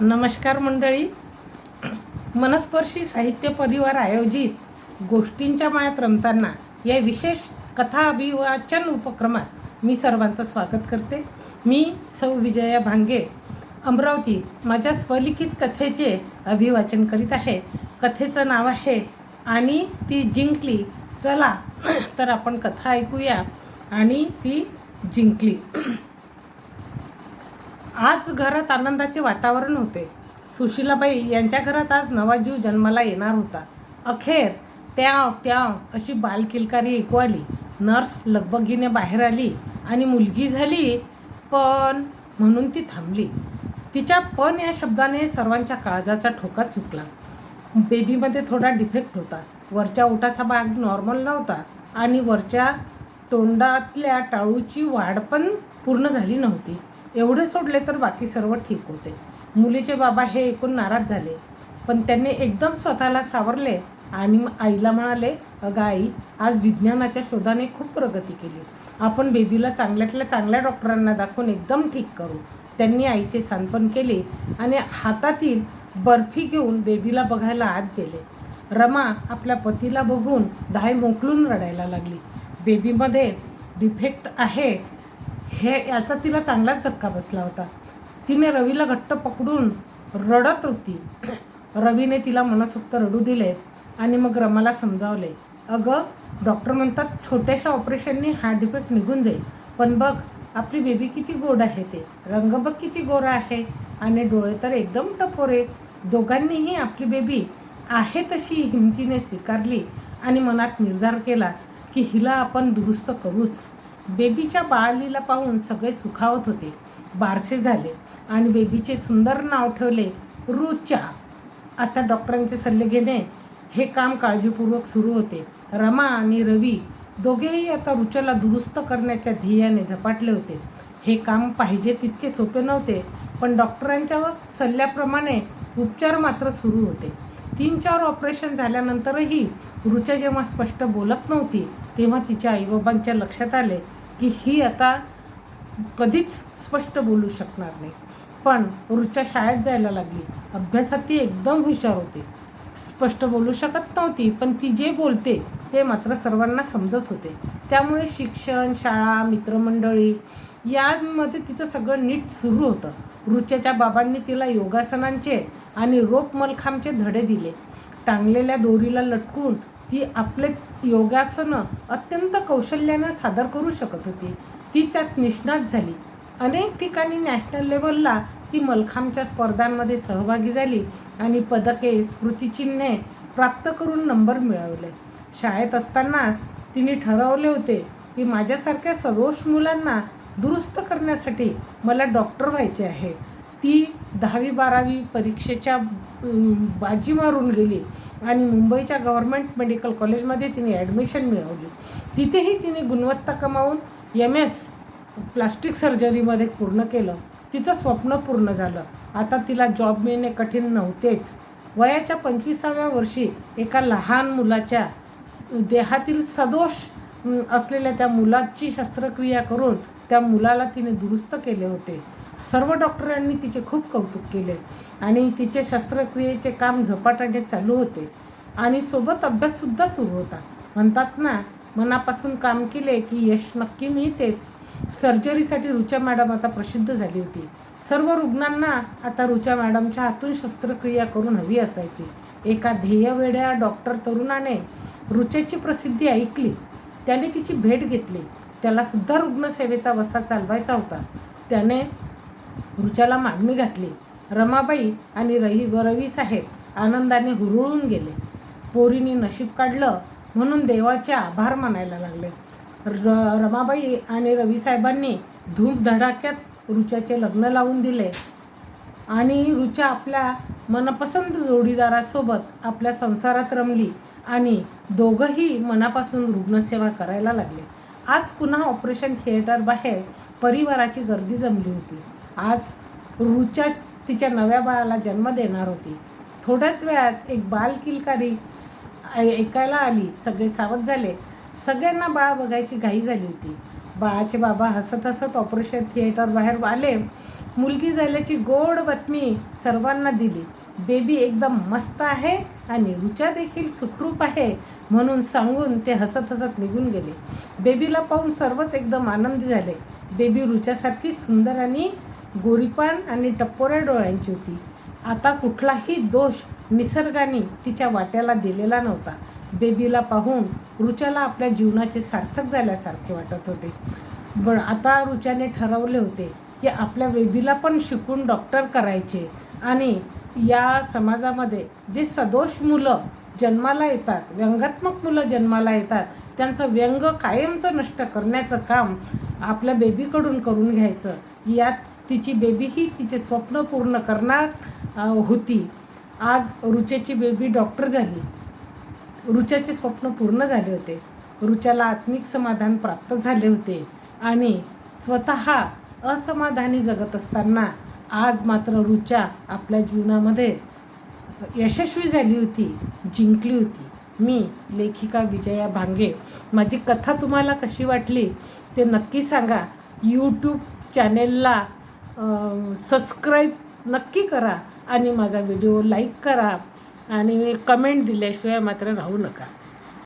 नमस्कार मंडळी. मनस्पर्शी साहित्य परिवार आयोजित गोष्टींच्या मायात रमताना या विशेष कथा अभिवाचन उपक्रमात मी सर्वांचं स्वागत करते. मी सौ विजया भांगे अमरावती माझ्या स्वलिखित कथेचे अभिवाचन करीत आहे. कथेचं नाव आहे आणि ती जिंकली. चला तर आपण कथा ऐकूया आणि ती जिंकली. आज घरात आनंदाचे वातावरण होते. सुशीलाबाई यांच्या घरात आज नवा जीव जन्माला येणार होता. अखेर ट्याव ट्याव अशी बालकिलकारी ऐकू आली. नर्स लगबगीने बाहेर आली आणि मुलगी झाली पण म्हणून ती थांबली. तिच्या पण या शब्दाने सर्वांच्या काळजाचा ठोका चुकला. बेबीमध्ये थोडा डिफेक्ट होता. वरच्या ओठाचा भाग नॉर्मल नव्हता आणि वरच्या तोंडातल्या टाळूची वाढ पण पूर्ण झाली नव्हती. एवढे सोडले तर बाकी सर्व ठीक होते. मुलीचे बाबा हे ऐकून नाराज झाले. पण त्यांनी एकदम स्वतःला सावरले आणि मग आईला म्हणाले अगं आई आज विज्ञानाच्या शोधाने खूप प्रगती केली. आपण बेबीला चांगल्यातल्या चांगल्या डॉक्टरांना दाखवून एकदम ठीक करू. त्यांनी आईचे सांत्वन केले आणि हातातील बर्फी घेऊन बेबीला बघायला आत गेले. रमा आपल्या पतीला बघून धाय मोकलून रडायला लागली. बेबीमध्ये डिफेक्ट आहे हे याचा तिला चांगलाच धक्का बसला होता. तिने रवीला घट्ट पकडून रडत होती. रवीने तिला मनसोक्त रडू दिले आणि मग रमाला समजावले अगं डॉक्टर म्हणतात छोट्याशा ऑपरेशननी हा डिफेक्ट निघून जाईल. पण बघ आपली बेबी किती गोड आहे ते. रंग बघ किती गोरा आहे आणि डोळे तर एकदम टपोरे. दोघांनीही आपली बेबी आहे तशी हिमतीने स्वीकारली आणि मनात निर्धार केला की हिला आपण दुरुस्त करूच. बेबीच्या बाळालीला पाहून सगळे सुखावत होते. बारसे झाले आणि बेबीचे सुंदर नाव ठेवले रुचा. आता डॉक्टरांचे सल्ले घेणे हे काम काळजीपूर्वक सुरू होते. रमा आणि रवी दोघेही आता रुचाला दुरुस्त करण्याच्या ध्येयाने झपाटले होते. हे काम पाहिजे तितके सोपे नव्हते पण डॉक्टरांच्या सल्ल्याप्रमाणे उपचार मात्र सुरू होते. तीन चार ऑपरेशन झाल्यानंतरही रुचा जेव्हा स्पष्ट बोलत नव्हती तेव्हा तिच्या आईबाबांच्या लक्षात आले की ही आता कधीच स्पष्ट बोलू शकणार नाही. पण रुचा शाळेत जायला लागली. अभ्यासात ती एकदम हुशार होती. स्पष्ट बोलू शकत नव्हती पण ती जे बोलते ते मात्र सर्वांना समजत होते. त्यामुळे शिक्षण शाळा मित्रमंडळी यामध्ये तिचं सगळं नीट सुरू होतं. रुच्याच्या बाबांनी तिला योगासनांचे आणि रोप मलखांबचे धडे दिले. टांगलेल्या दोरीला लटकून ती आपले योगासनं अत्यंत कौशल्यानं सादर करू शकत होती. ती त्यात निष्णात झाली. अनेक ठिकाणी नॅशनल लेवलला ती मलखांबच्या स्पर्धांमध्ये सहभागी झाली आणि पदके स्मृतिचिन्हे प्राप्त करून नंबर मिळवले. शाळेत असतानाच तिने ठरवले होते की माझ्यासारख्या सदोष मुलांना दुरुस्त करण्यासाठी मला डॉक्टर व्हायचे आहे. ती दहावी बारावी परीक्षेच्या बाजी मारून गेली आणि मुंबईच्या गव्हर्मेंट मेडिकल कॉलेजमध्ये तिने ॲडमिशन मिळवली. तिथेही तिने गुणवत्ता कमावून एम एस प्लास्टिक सर्जरीमध्ये पूर्ण केलं. तिचं स्वप्न पूर्ण झालं. आता तिला जॉब मिळणे कठीण नव्हतेच. वयाच्या पंचवीसाव्या वर्षी एका लहान मुलाच्या देहातील सदोष असलेल्या त्या मुलाची शस्त्रक्रिया करून त्या मुलाला तिने दुरुस्त केले होते. सर्व डॉक्टरांनी तिचे खूप कौतुक केले आणि तिचे शस्त्रक्रियेचे काम झपाट्याने चालू होते. आणि सोबत अभ्याससुद्धा सुरू होता. म्हणतात ना मनापासून काम केले की यश नक्की मिळतेच. सर्जरीसाठी रुचा मॅडम आता प्रसिद्ध झाली होती. सर्व रुग्णांना आता रुचा मॅडमच्या हातून शस्त्रक्रिया करून हवी असायची. एका ध्येयवेड्या डॉक्टर तरुणाने रुचेची प्रसिद्धी ऐकली. त्याने तिची भेट घेतली. त्यालासुद्धा रुग्णसेवेचा वसा चालवायचा होता. त्याने रुचाला मागणी घातली. रमाबाई आणि रही रवी साहेब आनंदाने हुरळून गेले. पोरीने नशीब काढलं म्हणून देवाचे आभार मानायला लागले. र रमाबाई आणि रवीसाहेबांनी धूप धूमधडाक्यात रुचाचे लग्न लावून दिले. आणि रुचा आपल्या मनपसंत जोडीदारासोबत आपल्या संसारात रमली आणि दोघंही मनापासून रुग्णसेवा करायला लागले. आज पुन्हा ऑपरेशन थिएटरबाहेर परिवाराची गर्दी जमली होती. आज रुचा तिच्या नव्या बाळाला जन्म देणार होती. थोड्याच वेळात एक बाल किलकारी ऐ- ऐकायला आली. सगळे सावध झाले. सगळ्यांना बाळ बघायची घाई झाली होती. बाळाचे बाबा हसत हसत ऑपरेशन थिएटर बाहेर आले. मुलगी झाल्याची गोड बातमी सर्वांना दिली. बेबी एकदम मस्त आहे आणि रुचा देखील सुखरूप आहे म्हणून सांगून ते हसत हसत निघून गेले. बेबीला पाहून सर्वच एकदम आनंदी झाले. बेबी रुचासारखी सुंदर आणि गोरीपान आणि टप्पोऱ्या डोळ्यांची होती. आता कुठलाही दोष निसर्गाने तिच्या वाट्याला दिलेला नव्हता. बेबीला पाहून रुचाला आपल्या जीवनाचे सार्थक झाल्यासारखे वाटत होते. पण आता रुचाने ठरवले होते की आपल्या बेबीला पण शिकून डॉक्टर करायचे आणि या समाजामध्ये जे सदोष मुलं जन्माला येतात व्यंगात्मक मुलं जन्माला येतात त्यांचं व्यंग कायमचं नष्ट करण्याचं काम आपल्या बेबीकडून करून घ्यायचं यात तिची बेबी ही तिचे स्वप्न पूर्ण करणार होती. आज रुचेची बेबी डॉक्टर झाली. रुचाचे स्वप्न पूर्ण झाले होते. रुचाला आत्मिक समाधान प्राप्त झाले होते आणि स्वतः असमाधानी जगत असताना आज मात्र रुचा आपल्या जीवनामध्ये यशस्वी झाली होती जिंकली होती. मी लेखिका विजया भांगे माझी कथा तुम्हाला कशी वाटली ते नक्की सांगा. यूट्यूब चॅनेलला सबस्क्राईब नक्की करा आणि माझा व्हिडिओ लाईक करा आणि कमेंट दिल्याशिवाय मात्र राहू नका.